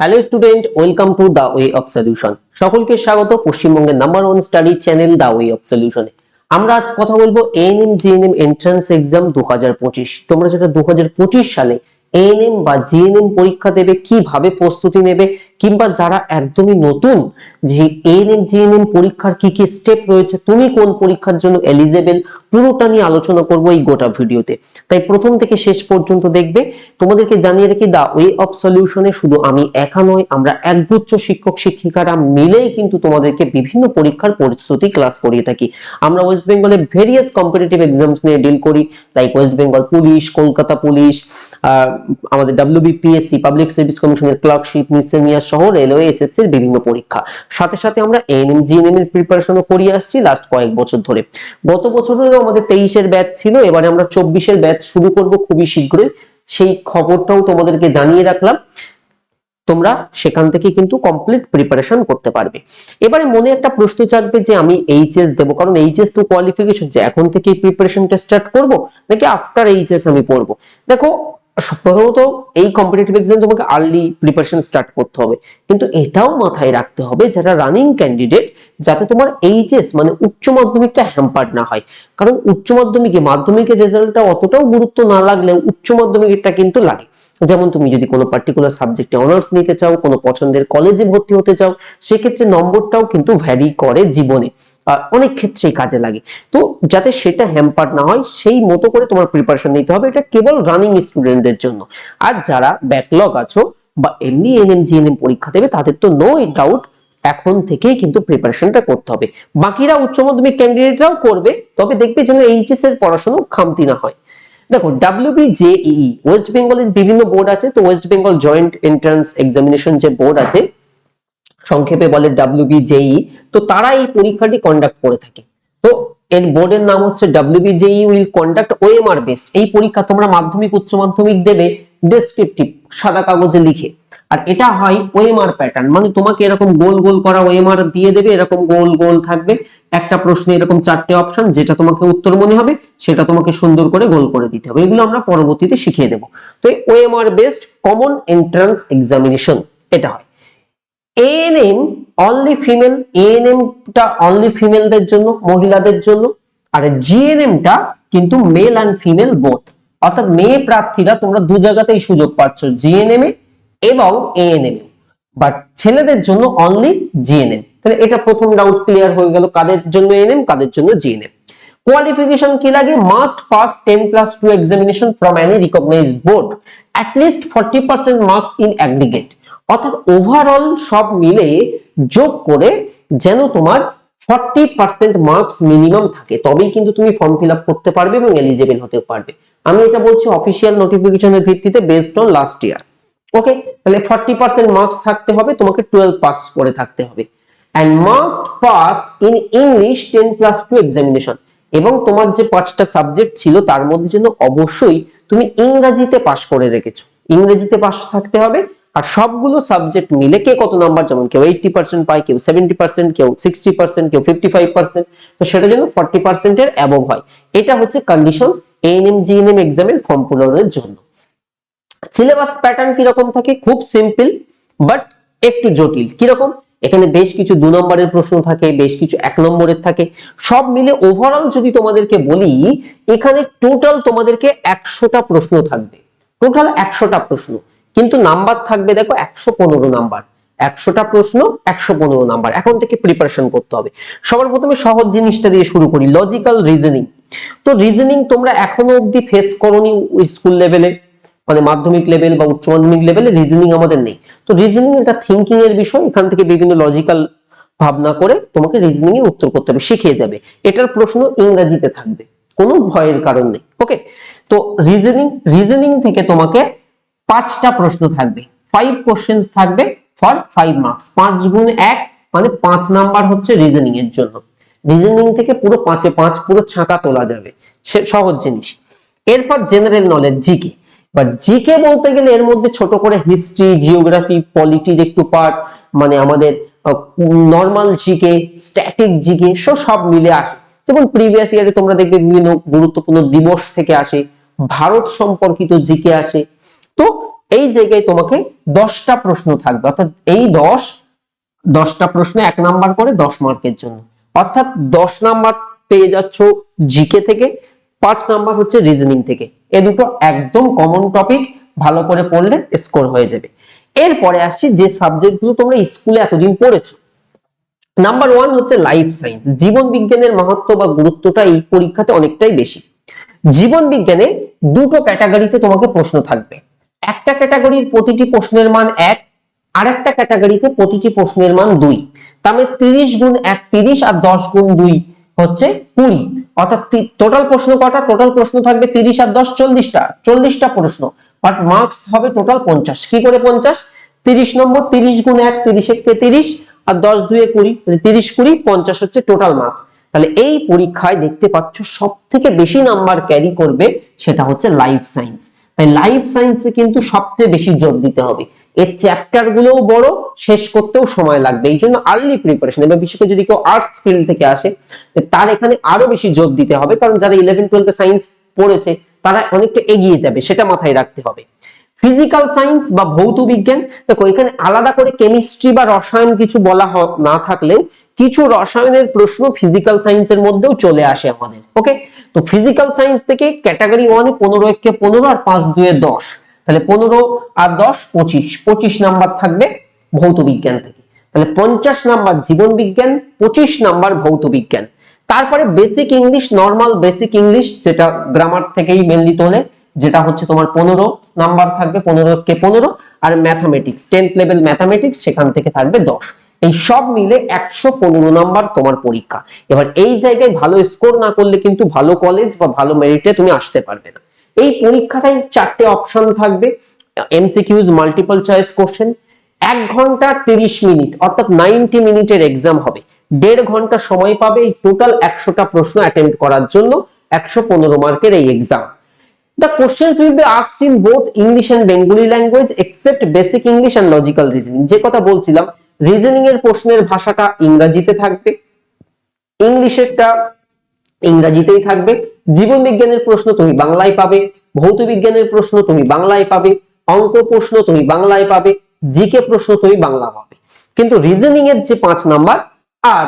Hello student welcome to the way of solution সকলকে স্বাগত, পশ্চিমবঙ্গের number one study channel the way of সলিউশনে আমরা আজ কথা বলব এএনএম জিএনএম এন্ট্রান্স এক্সাম দু হাজার পঁচিশ। তোমরা যেটা দু হাজার পঁচিশ সালে এএনএম বা জিএনএম পরীক্ষা দেবে, কীভাবে প্রস্তুতি নেবে কিংবা যারা একদমই নতুন, যে এএনএম জিএনএম পরীক্ষার কি কি স্টেপ রয়েছে, তুমি কোন পরীক্ষার জন্য এলিজেবল পুরোটা নিয়ে আলোচনা করব এই গোটা ভিডিওতে। তাই প্রথম থেকে শেষ পর্যন্ত দেখবে, তোমাদেরকে জানিয়ে রাখি দা ওয়ে অফ সলিউশনে শুধু আমি একা নয় আমরা একগুচ্ছ শিক্ষক, শিক্ষিকারা মিলেই কিন্তু তোমাদেরকে বিভিন্ন পরীক্ষার প্রস্তুতি ক্লাস করিয়ে থাকি। আমরা ওয়েস্ট বেঙ্গলে ভেরিয়াস কম্পিটিটিভ এক্সামস নিয়ে ডিল করি like West Bengal police Kolkata police আমাদের ডাব্লিউবিপিএসসি পাবলিক সার্ভিস কমিশনের ক্লার্কশিপ মিসেনিয়াস সহ রেলওয়ে এসএসসির বিভিন্ন পরীক্ষা। সাথে সাথে আমরা এএনএম জিএনএম এর প্রিপারেশনও করিয়ে আসছি লাস্ট কয়েক বছর ধরে। গত বছরেরও আমাদের তেইশের ব্যাচ ছিল, এবারে আমরা চব্বিশের ব্যাচ শুরু করব খুবই শীঘ্রই। সেই খবরটাও তোমাদেরকে জানিয়ে রাখলাম। তোমরা সেখান থেকে কিন্তু কমপ্লিট প্রিপারেশন করতে পারবে। এবারে মনে একটা প্রশ্ন জাগবে যে আমি এইচএস দেবো, কারণ এইচএস তো কোয়ালিফিকেশন যে এখন থেকেই প্রিপারেশনটা স্টার্ট করব, নাকি আফটার এইচএস আমি পড়ব? দেখো প্রথমত এই কম্পিটিটিভ এক্সাম তোমাকে আর্লি প্রিপারেশন স্টার্ট করতে হবে। কিন্তু এটাও মাথায় রাখতে হবে যারা রানিং ক্যান্ডিডেট যাতে তোমার এইচএস মানে উচ্চ মাধ্যমিকটা হ্যাম্পার্ড না হয়। কারণ উচ্চ মাধ্যমিকে মাধ্যমিকের রেজাল্টটা অতটাও গুরুত্ব না লাগলেও উচ্চ মাধ্যমিকেরটা কিন্তু লাগে। যেমন তুমি যদি কোনো পার্টিকুলার সাবজেক্টে অনার্স নিতে চাও, কোনো পছন্দের কলেজে ভর্তি হতে চাও, সেক্ষেত্রে নম্বরটাও কিন্তু ভ্যারি করে জীবনে। অনেক ক্ষেত্রেই কাজে লাগে। তো যাতে সেটা হ্যাম্পার না হয়, সেই মতো করে তোমার প্রিপারেশন নিতে হবে। এটা কেবল রানিং স্টুডেন্টদের জন্য। আর যারা ব্যাকলগ আছো বা এমনি এনএম জিএনএম পরীক্ষা দেবে, তাদের তো নো ডাউট এখন থেকেই কিন্তু প্রিপারেশনটা করতে হবে। বাকিরা উচ্চ মাধ্যমিক ক্যান্ডিডেটরাও করবে, তবে দেখবে যেন এইচএস এর পড়াশোনা খামতি না হয়। দেখো ডাব্লিউবিজেই ওয়েস্ট বেঙ্গলের বিভিন্ন বোর্ড আছে। তো West Bengal joint entrance examination যে বোর্ড আছে সংক্ষেপে বলে ডাব্লিউবিজেই তো তারা এই পরীক্ষাটি কন্ডাক্ট করে থাকে। তো এর বোর্ডের নাম হচ্ছে WBJEE will conduct OMR based এই পরীক্ষা তোমরা মাধ্যমিক, উচ্চ মাধ্যমিক দেবে ডেসক্রিপটিভ সাদা কাগজে লিখে। আর এটা হয় ওএমআর প্যাটার্ন মানে তোমাকে এরকম গোল গোল করা ওএমআর দিয়ে দেবে, এরকম গোল গোল থাকবে। একটা প্রশ্নে এরকম চারটে অপশন যেটা তোমাকে উত্তর মনে হবে, সেটা তোমাকে সুন্দর করে গোল করে দিতে হবে। এগুলো আমরা পরবর্তীতে শিখিয়ে দেবো। তো এই OMR based common entrance examination এটা হয়। এএনএম অনলি ফিমেল টা অনলি ফিমেলদের জন্য, মহিলাদের জন্য, আর জিএনএম টা কিন্তু মেল অ্যান্ড ফিমেল বোথ অর্থাৎ মেয়ে প্রার্থীরা তোমরা দু জায়গাতেই সুযোগ পাচ্ছ জিএনএম এ এবং এএনএম বাট ছেলেদের জন্য অনলি জিএনএম তাহলে এটা প্রথম ডাউট ক্লিয়ার হয়ে গেল, কাদের জন্য এএনএম কাদের জন্য জিএনএম কোয়ালিফিকেশন কি লাগে? Must pass 10 plus 2 examination from any recognised board at least 40% marks in aggregate অর্থাৎ ওভারঅল সব মিলে যোগ করে যেন তোমার 40% মার্কস মিনিমাম থাকে, তবেই কিন্তু তুমি ফর্ম ফিল করতে পারবে এবং এলিজিবল হতে পারবে। আমি এটা বলছি অফিসিয়াল নোটিফিকেশনের ভিত্তিতে based on last year okay তাহলে 40% মার্কস থাকতে হবে, তোমাকে 12 পাস করে থাকতে হবে। And must pass in English 10 plus 2 examination এবং তোমার যে পাঁচটা সাবজেক্ট ছিল, তার মধ্যে যেন অবশ্যই তুমি ইংরেজিতে পাশ করে রেখেছো। ইংরেজিতে পাশ থাকতে হবে আর সবগুলো সাবজেক্ট মিলে কে কত নাম্বার যেমন কেউ এইটটি পার্সেন্ট পায়, কেউ সেভেন্টি পার্সেন্ট কেউ সিক্সটি পার্সেন্ট কেউ ফিফটি ফাইভ পার্সেন্ট তো সেটা যেন ফর্টি পার্সেন্টের অ্যাবভ হয়। এটা হচ্ছে কন্ডিশন এএনএম জিএনএম এক্সামের ফর্ম পূরণের জন্য। সিলেবাস প্যাটার্ন কীরকম থাকে? খুব সিম্পল বাট একটু জটিল। কীরকম? এখানে বেশ কিছু দু নম্বরের প্রশ্ন থাকে, বেশ কিছু এক নম্বরের থাকে। সব মিলে ওভারঅল যদি তোমাদেরকে বলি, এখানে টোটাল তোমাদেরকে একশোটা প্রশ্ন থাকবে। টোটাল একশোটা প্রশ্ন। কিন্তু নাম্বার থাকবে দেখো একশো পনেরো নাম্বার। একশোটা প্রশ্ন, একশো পনেরো নাম্বার। এখন থেকে প্রিপারেশন করতে হবে। সবার প্রথমে সহজ জিনিসটা দিয়ে শুরু করি লজিক্যাল রিজনিং তো রিজনিং তোমরা এখনও অবধি ফেস করনি স্কুল লেভেলে মানে মাধ্যমিক লেভেল বা উচ্চ মাধ্যমিক লেভেলে রিজনিং আমাদের নেই। তো রিজনিং এটা থিঙ্কিং এর বিষয়, এখান থেকে বিভিন্ন লজিক্যাল ভাবনা করে তোমাকে রিজনিং এর উত্তর করতে হবে, শিখিয়ে যাবে। এটার প্রশ্ন ইংরেজিতে থাকবে, কোনো ভয়ের কারণ নেই ওকে তো রিজনিং রিজনিং থেকে তোমাকে পাঁচটা প্রশ্ন থাকবে। ফাইভ কোশ্চেন্স থাকবে ফর ফাইভ মার্কস পাঁচ গুণ এক মানে পাঁচ নাম্বার হচ্ছে রিজনিং এর জন্য। রিজনিং থেকে পুরো পাঁচে পাঁচ, পুরো ছাঁকা তোলা যাবে। সে সহজ জিনিস। এরপর general knowledge GK but GK বলতে গেলে এর মধ্যে ছোট করে হিস্ট্রি জিওগ্রাফি পলিটির একটু পার্ট মানে আমাদের নর্মাল জিকে স্ট্যাটিক জিকে সব সব মিলে আসে। যেমন প্রিভিয়াস ইয়ারে তোমরা দেখবে বিভিন্ন গুরুত্বপূর্ণ দিবস থেকে আসে। ভারত সম্পর্কিত জিকে আসে। তো এই জায়গায় তোমাকে দশটা প্রশ্ন থাকবে। অর্থাৎ এই দশ, দশটা প্রশ্ন এক নাম্বার করে দশ মার্কের জন্য। অর্থাৎ দশ নাম্বার পেয়ে যাচ্ছ জিকে থেকে, পাঁচ নাম্বার হচ্ছে রিজনিং থেকে। এ দুটো একদম কমন টপিক ভালো করে পড়লে স্কোর হয়ে যাবে। এরপরে আসছি যে সাবজেক্টগুলো তোমরা স্কুলে এতদিন পড়েছো। নাম্বার ওয়ান হচ্ছে লাইফ সায়েন্স জীবন বিজ্ঞানের মাহাত্ম বা গুরুত্বটা এই পরীক্ষাতে অনেকটাই বেশি। জীবন বিজ্ঞানে দুটো ক্যাটাগরিতে তোমাকে প্রশ্ন থাকবে। একটা ক্যাটাগরির প্রতিটি প্রশ্নের মান এক আর একটা ক্যাটাগরিতে প্রতিটি প্রশ্নের মান দুই। তার মানে তিরিশ গুণ এক তিরিশ আর দশ গুণ দুই হচ্ছে কুড়ি। অর্থাৎ টোটাল প্রশ্ন কটা? টোটাল প্রশ্ন থাকবে তিরিশ আর দশ, চল্লিশটা। চল্লিশটা প্রশ্ন। বাট মার্কস হবে টোটাল পঞ্চাশ। কি করে পঞ্চাশ? তিরিশ নম্বর তিরিশ গুণ এক তিরিশ একে তিরিশ আর দশ দুয়ে কুড়ি। তিরিশ কুড়ি, পঞ্চাশ হচ্ছে টোটাল মার্কস তাহলে এই পরীক্ষায় দেখতে পাচ্ছ সব থেকে বেশি নাম্বার ক্যারি করবে সেটা হচ্ছে লাইফ সায়েন্স তাই লাইফ সায়েন্সে কিন্তু সবচেয়ে বেশি জোর দিতে হবে। এর চ্যাপ্টার গুলোও বড়, শেষ করতেও সময় লাগবে। এই জন্য আর্লি প্রিপারেশন এবার বিশেষ করে যদি কেউ আর্টস ফিল্ড থেকে আসে তার এখানে আরও বেশি জোর দিতে হবে, কারণ যারা ইলেভেন টুয়েলভে সায়েন্স পড়েছে, তারা অনেকটা এগিয়ে যাবে, সেটা মাথায় রাখতে হবে। ফিজিক্যাল সায়েন্স বা ভৌত বিজ্ঞান, দেখো এখানে আলাদা করে কেমিস্ট্রি বা রসায়ন কিছু বলা না থাকলেও কিছু রসায়নের প্রশ্ন ফিজিক্যাল সায়েন্সের মধ্যেও চলে আসে আমাদের ওকে তো ফিজিক্যাল সায়েন্স থেকে ক্যাটাগরি ওয়ানে পনেরো একে পনেরো আর পাঁচ দুয়ে দশ, তাহলে পনেরো আর দশ পঁচিশ পঁচিশ নাম্বার থাকবে ভৌত বিজ্ঞান থেকে, তাহলে পঞ্চাশ নাম্বার জীবন বিজ্ঞান, পঁচিশ নাম্বার ভৌত বিজ্ঞান, তারপরে basic English normal basic English যেটা গ্রামার থেকেই মেনলি তোলে, যেটা হচ্ছে তোমার পনেরো নাম্বার থাকবে, পনেরো কে পনেরো, আর ম্যাথামেটিক্স টেন্থ লেভেল ম্যাথামেটিক্স সেখান থেকে থাকবে দশ। এই সব মিলে একশো পনেরো নাম্বার তোমার পরীক্ষা। এবার এই জায়গায় ভালো স্কোর না করলে কিন্তু ভালো কলেজ বা ভালো মেরিটে তুমি আসতে পারবে না। এই পরীক্ষাটায় চারটে অপশন থাকবে এমসিকিউজ মাল্টিপল চয়েস কোশ্চেন এক ঘণ্টা তিরিশ মিনিট অর্থাৎ নাইনটি মিনিটের এক্সাম হবে। দেড় ঘণ্টা সময় পাবে এই টোটাল একশোটা প্রশ্ন অ্যাটেন্ড করার জন্য, একশো পনেরো মার্কের এই exam The questions will be asked in both English and Bengali language, except basic English and logical reasoning যে কথা বলছিলাম রিজনিং এর প্রশ্নের ভাষাটা ইংরেজিতে থাকবে, ইংলিশেরটা ইংরেজিতেই থাকবে। জীবন বিজ্ঞানের প্রশ্ন তুমি বাংলায় পাবে ভৌত বিজ্ঞানের প্রশ্ন তুমি বাংলায় পাবে, অঙ্ক প্রশ্ন তুমি বাংলায় পাবে, জিকে প্রশ্ন তুমি বাংলা পাবে। কিন্তু রিজনিং এর যে পাঁচ নাম্বার আর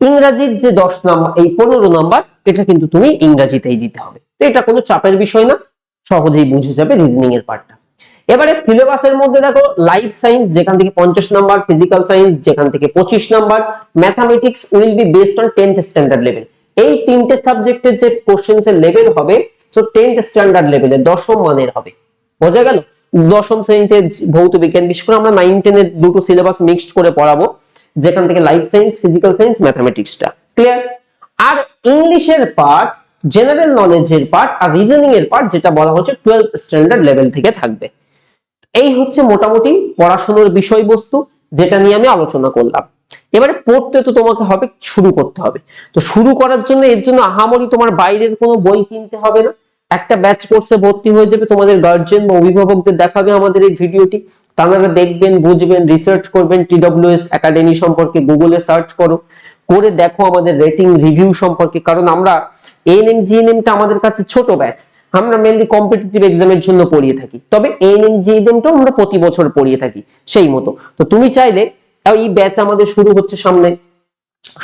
ইংরাজির যে দশ নাম্বার, এই পনেরো নাম্বার, এটা কিন্তু তুমি ইংরাজিতেই দিতে হবে। এটা কোনো চাপের বিষয় না, সহজেই বুঝে যাবে রিজনিং এর পার্টটা এবারে সিলেবাসের মধ্যে দেখো লাইফ সায়েন্স যেখান থেকে পঞ্চাশ নাম্বার ফিজিক্যাল সায়েন্স যেখান থেকে পঁচিশ number mathematics will be based on tenth standard level এই তিনটে সাবজেক্টের যে কোশ্চেন্স এর লেভেল হবে সো টেন্থ স্ট্যান্ডার্ড লেভেলে দশম মানের হবে। বোঝা গেল? দশম শ্রেণীতে ভৌত বিজ্ঞান, বিশেষ করে আমরা নাইন টেনের দুটো সিলেবাস মিক্সড করে পড়াবো, যেখান থেকে লাইফ সায়েন্স ফিজিক্যাল সায়েন্স ম্যাথামেটিক্সটা ক্লিয়ার আর ইংলিশের পার্ট জেনারেল নলেজের পার্ট আর রিজনিং এর পার্ট যেটা বলা হচ্ছে টুয়েলভ স্ট্যান্ডার্ড লেভেল থেকে থাকবে। এই হচ্ছে মোটামুটি পড়াশোনার বিষয়বস্তু যেটা নিয়ে আমি আলোচনা করলাম। এবারে পড়তে তো তোমাকে হবে, শুরু করতে হবে। তো শুরু করার জন্য, এর জন্য আহামরি তোমার বাইরের কোনো বই কিনতে হবে না। একটা ব্যাচ কোর্সে ভর্তি হয়ে যাবে, তোমাদের গার্জিয়ান বা অভিভাবকদের দেখাবে আমাদের এই ভিডিওটি। তারা দেখবেন, বুঝবেন রিসার্চ করবেন টিডব্লিউএস একাডেমি সম্পর্কে গুগলে সার্চ করো। করে দেখো আমাদের রেটিং রিভিউ সম্পর্কে, কারণ আমরা এএনএম জিএনএমটা আমাদের কাছে ছোট ব্যাচ আমরা মেনলি কম্পিটিটিভ এক্সামের জন্য পড়িয়ে থাকি। তবে এএনএম জিএনএমটাও আমরা প্রতি বছর পড়িয়ে থাকি, সেই মতো। তো তুমি চাইলে এই ব্যাচ আমাদের শুরু হচ্ছে সামনে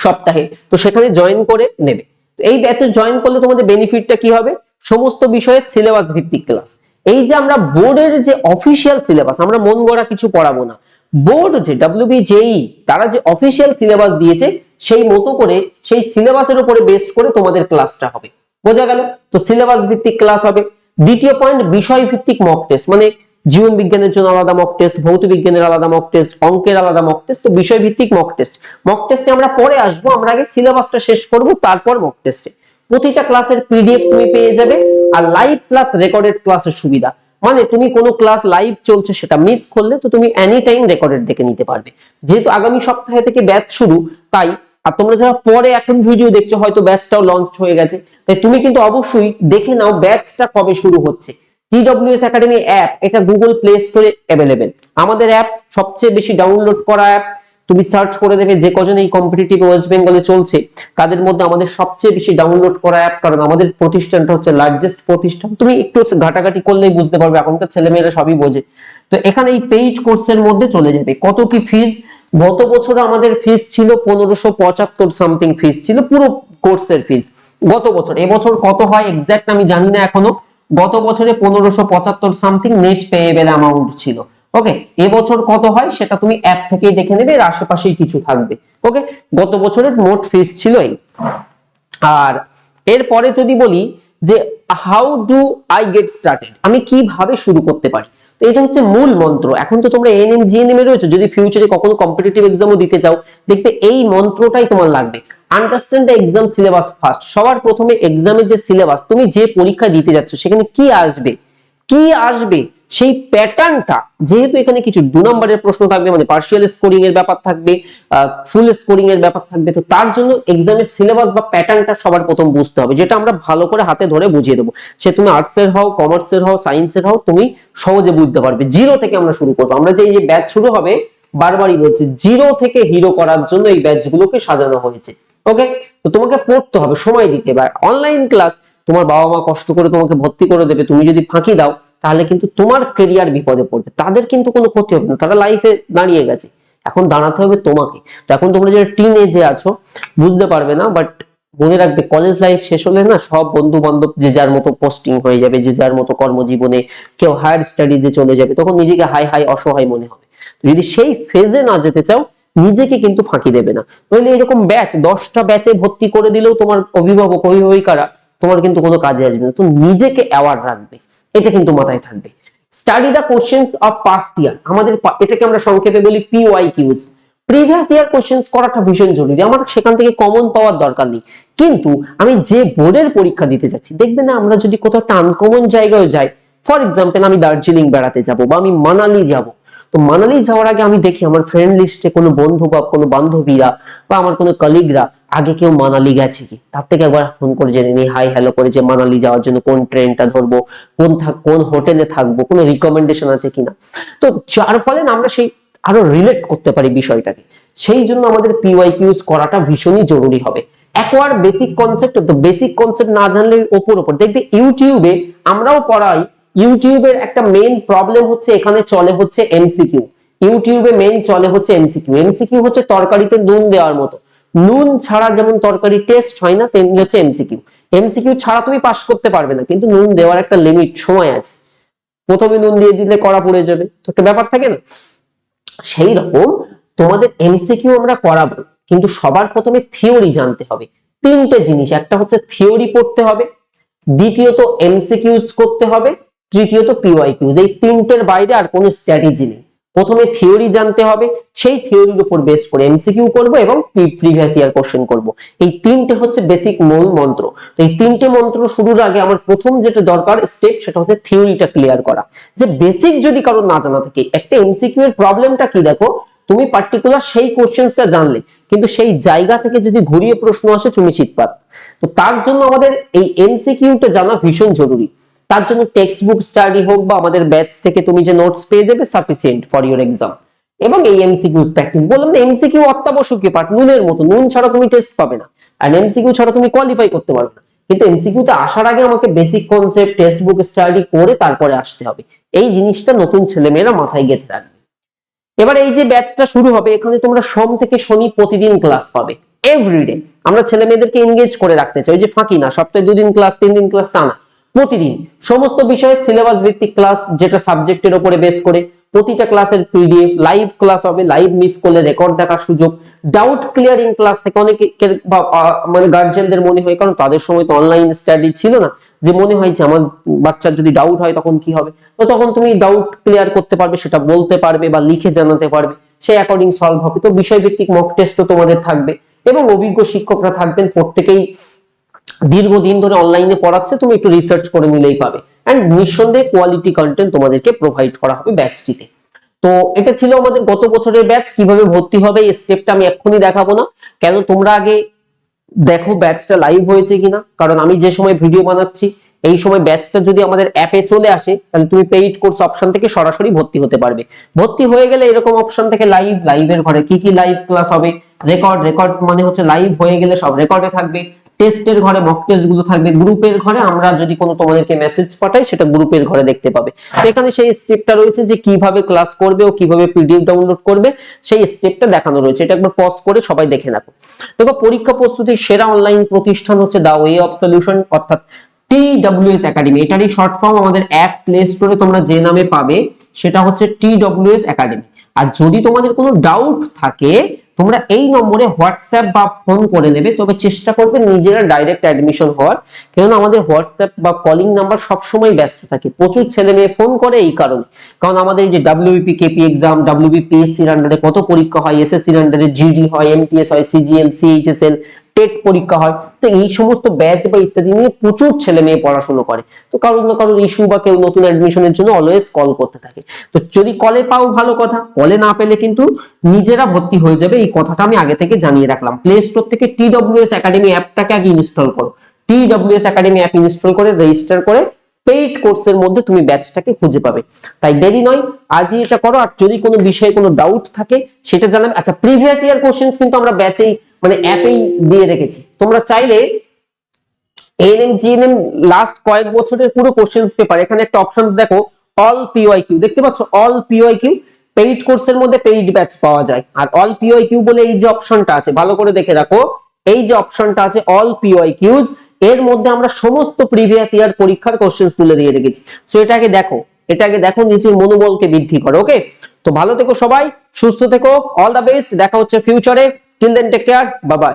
সপ্তাহে, তো সেখানে জয়েন করে নেবে। এই ব্যাচে জয়েন করলে তোমাদের বেনিফিটটা কি হবে? সমস্ত বিষয়ে সিলেবাস ভিত্তিক ক্লাস এই যে আমরা বোর্ডের যে অফিসিয়াল সিলেবাস আমরা মন গড়া কিছু পড়াবো না। বোর্ড যে ডব্লিউবিজেই তারা যে অফিসিয়াল সিলেবাস দিয়েছে, সেই মতো করে সেই সিলেবাসের উপরে বেস্ট করে তোমাদের ক্লাসটা হবে। বোঝা গেল? তো সিলেবাস ভিত্তিক ক্লাস হবে। দ্বিতীয় পয়েন্ট বিষয় ভিত্তিক মক টেস্ট মানে জীবন বিজ্ঞানের জন্য আলাদা মক টেস্ট ভৌত বিজ্ঞানের আলাদা মক টেস্ট অঙ্কের আলাদা মক টেস্ট তো বিষয় ভিত্তিক মক টেস্ট মক টেস্টে আমরা পরে আসব, আমরা আগে সিলেবাসটা শেষ করব, তারপর মক টেস্টে প্রতিটা ক্লাসের পিডিএফ তুমি পেয়ে যাবে, আর লাইভ ক্লাস রেকর্ডেড ক্লাসের সুবিধা। মানে তুমি কোনো ক্লাস লাইভ চলছে সেটা মিস করলে, তো তুমি এনি টাইম রেকর্ডেড দেখে নিতে পারবে। যেহেতু আগামী সপ্তাহে থেকে ব্যাচ শুরু, তাই, আর তোমরা যারা পরে এখন ভিডিও দেখছ, হয়তো ব্যাচটাও লঞ্চ হয়ে গেছে। তাই তুমি কিন্তু অবশ্যই দেখে নাও ব্যাচটা কবে শুরু হচ্ছে। টিডব্লিউএস একাডেমি অ্যাপ এটা গুগল প্লে স্টোরে অ্যাভেলেবেল আমাদের অ্যাপ সবচেয়ে বেশি ডাউনলোড করা অ্যাপ তুমি সার্চ করে দেবে যে কজন এই কম্পিটিটিভ ওয়েস্ট বেঙ্গলে চলছে, তাদের মধ্যে আমাদের সবচেয়ে বেশি ডাউনলোড করা অ্যাপ কারণ আমাদের প্রতিষ্ঠানটা হচ্ছে লার্জেস্ট প্রতিষ্ঠান। তুমি একটু ঘাটাঘাটি করলেই বুঝতে পারবে, এখনকার ছেলেমেয়েরা সবই বোঝে। তো এখানে এই পেইড কোর্সের মধ্যে চলে যাবে। কত কি ফিজ গত বছর আমাদের ফিজ ছিল পনেরোশো পঁচাত্তর সামথিং ফিজ ছিল পুরো কোর্সের ফিস গত বছর এবছর কত হয় এক্সাক্ট আমি জানি না এখনও। গত বছরে পনেরোশো পঁচাত্তর সামথিং নেট পেয়েবেল অ্যামাউন্ট ছিল। ওকে এবছর কত হয় সেটা তুমি অ্যাপ থেকেই দেখে নেবে, এর আশেপাশেই কিছু থাকবে। ওকে গত বছরের মোট ফিস ছিল এই। আর এরপরে যদি বলি যে how do I get started আমি কীভাবে শুরু করতে পারি? তো এটা হচ্ছে মূল মন্ত্র। এখন তো তোমরা এনএম জিএনএম এ রয়েছে। যদি ফিউচারে কখনো কম্পিটিটিভ এক্সামও দিতে চাও, দেখবে এই মন্ত্রটাই তোমার লাগবে। Understand the exam syllabus first সবার প্রথমে এক্সামের যে সিলেবাস তুমি যে পরীক্ষা দিতে যাচ্ছ, সেখানে কি আসবে? কি আসবে? সেই প্যাটার্নটা, যেহেতু এখানে কিছু দু নম্বরের প্রশ্ন থাকবে মানে পার্শিয়াল স্কোরিং এর ব্যাপার থাকবে ফুল স্কোরিং এর ব্যাপার থাকবে, তো তার জন্য এক্সামের সিলেবাস বা প্যাটার্নটা সবার প্রথম বুঝতে হবে, যেটা আমরা ভালো করে হাতে ধরে বুঝিয়ে দেবো। সে তুমি আর্টস এর হও কমার্সের হও সায়েন্সের হও, তুমি সহজে বুঝতে পারবে। জিরো থেকে আমরা শুরু করব। আমরা যে ব্যাচ শুরু হবে, বারবারই বলছি জিরো থেকে হিরো করার জন্য এই ব্যাচগুলোকে সাজানো হয়েছে। ওকে তো তোমাকে পড়তে হবে, সময় দিতে হবে। অনলাইন ক্লাস তোমার বাবা মা কষ্ট করে তোমাকে ভর্তি করে দেবে, তুমি যদি ফাঁকি দাও, তাহলে কিন্তু তোমার কেরিয়ার বিপদে পড়বে। তাদের কিন্তু কোনো ক্ষতি হবে না, তারা লাইফে দাঁড়িয়ে গেছে। এখন দাঁড়াতে হবে তোমাকে। তো এখন তোমরা যারা টিন এজে আছো, বুঝতে পারবে না বাট মনে রাখবে কলেজ লাইফ শেষ হলে না, সব বন্ধু বান্ধব যে যার মতো পোস্টিং হয়ে যাবে, যে যার মতো কর্মজীবনে কেউ হায়ার স্টাডিজে চলে যাবে, তখন নিজেকে হাই হাই অসহায় মনে হবে। যদি সেই ফেজে না যেতে চাও নিজেকে কিন্তু ফাঁকি দেবে না। নইলে এরকম ব্যাচ, দশটা ব্যাচে ভর্তি করে দিলেও তোমার অভিভাবক, অভিভাবিকারা তোমার কিন্তু কোনো কাজে আসবে না। তো নিজেকে অ্যাওয়ার্ড রাখবে, এটা কিন্তু মাথায় থাকবে। Study the questions of past year আমাদের এটাকে আমরা সংক্ষেপে বলি PY Qs previous year questions করাটা ভীষণ জরুরি, আমার সেখান থেকে কমন পাওয়ার দরকার নেই। কিন্তু আমি যে বোর্ডের পরীক্ষা দিতে যাচ্ছি দেখবে না আমরা যদি কোথাও টান কমন জায়গায় যাই ফর এক্সাম্পল আমি দার্জিলিং বেড়াতে যাব বা আমি মানালি যাব তো মানালি যাওয়ার আগে আমি দেখি আমার ফ্রেন্ড লিস্টে কোনো বন্ধু বা কোনো বান্ধবীরা বা আমার কোনো কলিগরা আগে কেউ মানালি গেছে কি? তার থেকে একবার ফোন করে জেনে নিই হাই হ্যালো করে যে মানালি যাওয়ার জন্য কোন ট্রেনটা ধরবো, কোন কোন হোটেলে থাকব, কোনো রিকমেন্ডেশন আছে কিনা? তো যার ফলে আমরা সেই আরও রিলেট করতে পারি বিষয়টাকে। সেই জন্য আমাদের পিওয়াইকিউজ করাটা ভীষণই জরুরি হবে। একবার বেসিক কনসেপ্ট তো বেসিক কনসেপ্ট না জানলে ওপর ওপর। দেখবে ইউটিউবে আমরাও পড়াই ইউটিউবের একটা মেইন প্রবলেম হচ্ছে এখানে চলে হচ্ছে এমসিকিউ ইউটিউবে মেইন চলে হচ্ছে এমসিকিউ এমসিকিউ হচ্ছে তরকারিতে নুন দেওয়ার মতো। নুন ছাড়া যেমন তরকারি টেস্ট হয় না, তেমনি হচ্ছে এমসিকিউ এমসিকিউ ছাড়া তুমি পাস করতে পারবে না, কিন্তু নুন দেওয়ার একটা লিমিট সময় আছে। প্রথমে নুন দিয়ে দিলে কড়া পড়ে যাবে। তো একটা ব্যাপার থাকে না? সেই রকম তোমাদের এমসিকিউ আমরা করাবো, কিন্তু সবার প্রথমে থিওরি জানতে হবে। তিনটে জিনিস, একটা হচ্ছে থিওরি পড়তে হবে, দ্বিতীয়ত এমসিকিউজ করতে হবে তৃতীয়ত পিওয়াইকিউজ এই তিনটের বাইরে আর কোনো স্ট্র্যাটেজি নেই। প্রথমে থিওরি জানতে হবে, সেই থিওরির উপর বেস করে এমসিকিউ করব এবং প্রিভিয়াস ইয়ার কোশ্চেন করব। এই তিনটে হচ্ছে বেসিক মূল মন্ত্র। তো এই তিনটে মন্ত্র শুরুর আগে আমার প্রথম যেটা দরকার স্টেপ সেটা হচ্ছে থিওরিটা ক্লিয়ার করা। যে বেসিক যদি কারোর না জানা থাকে, একটা এমসিকিউ এর প্রবলেমটা কি দেখো? তুমি পার্টিকুলার সেই কোশ্চেন্সটা জানলে, কিন্তু সেই জায়গা থেকে যদি ঘুরিয়ে প্রশ্ন আসে, তুমি চিৎপাত তো তার জন্য আমাদের এই এমসিকিউটা জানা ভীষণ জরুরি। তার জন্য টেক্সট বুক স্টাডি হোক বা আমাদের ব্যাচ থেকে তুমি যে নোটস পেয়ে যাবে সাফিসিয়েন্ট ফর ইউর এক্সাম এবং এই এমসিকিউ প্র্যাকটিস বললাম না এমসিকিউ অত্যাবশ্যকীয় পার্ট নুনের মতো, নুন ছাড়া তুমি টেস্ট পাবে না। আর এমসিকিউ ছাড়া তুমি কোয়ালিফাই করতে পারবে না। কিন্তু এমসিকিউ তে আসার আগে আমাকে basic concept textbook study করে তারপরে আসতে হবে। এই জিনিসটা নতুন ছেলেমেয়েরা মাথায় গেঁথে রাখবে। এবার এই যে ব্যাচটা শুরু হবে, এখানে তোমরা সোম থেকে শনি প্রতিদিন ক্লাস পাবে। এভরিডে আমরা ছেলে মেয়েদেরকে এনগেজ করে রাখতে চাই। ওই যে ফাঁকি না, সপ্তাহে দুদিন ক্লাস তিন দিন ক্লাস তা না। প্রতিদিন। সমস্ত বিষয়ে সিলেবাস ভিত্তিক ক্লাস যেটা সাবজেক্টের উপরে বেস করে, প্রতিটা ক্লাসের পিডিএফ লাইভ ক্লাস হবে লাইভ মিস করলে রেকর্ড দেখার সুযোগ ডাউট ক্লিয়ারিং ক্লাস থেকে আ- মানে গার্জিয়ানদের মনে হয়, কারণ তাদের সময় তো অনলাইন স্টাডি ছিল না, যে মনে হয় যে আমার বাচ্চার যদি ডাউট হয় তখন কি হবে? তো তখন তুমি ডাউট ক্লিয়ার করতে পারবে, সেটা বলতে পারবে বা লিখে জানাতে পারবে সেই অ্যাকর্ডিং সলভ হবে। তো বিষয়ভিত্তিক মক টেস্ট টেস্টও তোমাদের থাকবে এবং অভিজ্ঞ শিক্ষকরা থাকবেন প্রত্যেকেই দীর্ঘদিন ধরে অনলাইনে পড়াচ্ছে, তুমি একটু রিসার্চ করে নিলেই পাবে। অ্যান্ড নিঃসন্দেহে কোয়ালিটি কন্টেন্ট তোমাদেরকে প্রোভাইড করা হবে ব্যাচটিতে তো এটা ছিল আমাদের গত বছরের ব্যাচ কীভাবে ভর্তি হবে, এই স্টেপটা আমি এক্ষুনি দেখাবো না। কেন তোমরা আগে দেখো ব্যাচটা লাইভ হয়েছে কিনা? কারণ আমি যে সময় ভিডিও বানাচ্ছি, এই সময় ব্যাচটা যদি আমাদের অ্যাপে চলে আসে, তাহলে তুমি পেইড কোর্স অপশন থেকে সরাসরি ভর্তি হতে পারবে। ভর্তি হয়ে গেলে এরকম অপশন থেকে লাইভ লাইভের ঘরে কি কি লাইভ ক্লাস হবে? রেকর্ড রেকর্ড মানে হচ্ছে লাইভ হয়ে গেলে সব রেকর্ডে থাকবে। টেস্টের ঘরে মক টেস্টগুলো থাকবে। গ্রুপের ঘরে আমরা যদি কোনো তোমাদেরকে মেসেজ পাঠাই, সেটা গ্রুপের ঘরে দেখতে পাবে। তো এখানে সেই স্টেপটা রয়েছে যে কীভাবে ক্লাস করবে ও কীভাবে পিডিএফ ডাউনলোড করবে, সেই স্টেপটা দেখানো রয়েছে। এটা একবার পজ করে সবাই দেখে রাখো দেখো, পরীক্ষা প্রস্তুতির সেরা অনলাইন প্রতিষ্ঠান হচ্ছে দা ওয়ে অফ সলিউশন অর্থাৎ টিডব্লিউএস একাডেমি এটারই শর্ট ফর্ম আমাদের অ্যাপ প্লে স্টোরে তোমরা যে নামে পাবে, সেটা হচ্ছে টিডব্লিউএস একাডেমি আর যদি তোমাদের কোনো ডাউট থাকে, তোমরা এই নম্বরে হোয়াটসঅ্যাপ বা ফোন করে নেবে, তবে চেষ্টা করবে নিজেরা ডাইরেক্ট অ্যাডমিশন হওয়ার। কেননা আমাদের হোয়াটসঅ্যাপ বা কলিং নাম্বার সবসময় ব্যস্ত থাকে। প্রচুর ছেলে মেয়ে ফোন করে এই কারণে। কারণ আমাদের যে ডাব্লিউপি কেপি এক্সাম ডাব্লিউবিপিএসসির আন্ডারে কত পরীক্ষা হয় এসএসসির আন্ডারে জিডি হয় এমটিএস হয় সিজিএল সিএইচএসএল টেট পরীক্ষা হয়, তো এই সমস্ত ব্যাচ বা ইত্যাদি নিয়ে প্রচুর ছেলে মেয়ে পড়াশোনা করে। তো কারোর না কারোর ইস্যু বা কেউ নতুন অ্যাডমিশনের জন্য অলওয়েজ কল করতে থাকে। তো যদি কলে পাও ভালো কথা কলে না পেলে কিন্তু নিজেরা ভর্তি হয়ে যাবে, এই কথাটা আমি আগে থেকে জানিয়ে রাখলাম। প্লে স্টোর থেকে টিডব্লিউএস একাডেমি অ্যাপটাকে আগে ইনস্টল করো। টিডব্লিউএস একাডেমি অ্যাপ ইনস্টল করে রেজিস্টার করে পেইড কোর্সের মধ্যে তুমি ব্যাচটাকে খুঁজে পাবে। তাই দেরি নয়, আজই এটা করো, আর যদি কোনো বিষয়ে কোনো ডাউট থাকে, সেটা জানাবে। আচ্ছা প্রিভিয়াস ইয়ার কোশ্চেন্স কিন্তু আমরা ব্যাচেই মানে অ্যাপেই দিয়ে রেখেছি। তোমরা চাইলে এএনএম জিএনএম লাস্ট কয়েক বছরের পুরো কোশ্চেন পেপার এখানে একটা অপশন দেখো অল পিওয়াই কিউ দেখতে পাচ্ছ? অল পিওয়াই কিউ পেইড কোর্সের মধ্যে পেইড ব্যাচ পাওয়া যায়। আর অল পিওয়াই কিউ বলে এই যে অপশনটা আছে, ভালো করে দেখে রাখো, এই যে অপশনটা আছে অল পিওয়াই কিউজ এর মধ্যে আমরা সমস্ত প্রিভিয়াস ইয়ার পরীক্ষার কোশ্চেন তুলে দিয়ে রেখেছি। সো এটাকে দেখো এটাকে দেখো নিজের মনোবলকে বৃদ্ধি করো ওকে তো ভালো থেকো সবাই, সুস্থ থেকো অল দ্য বেস্ট দেখা হচ্ছে ফিউচারে till then take care bye bye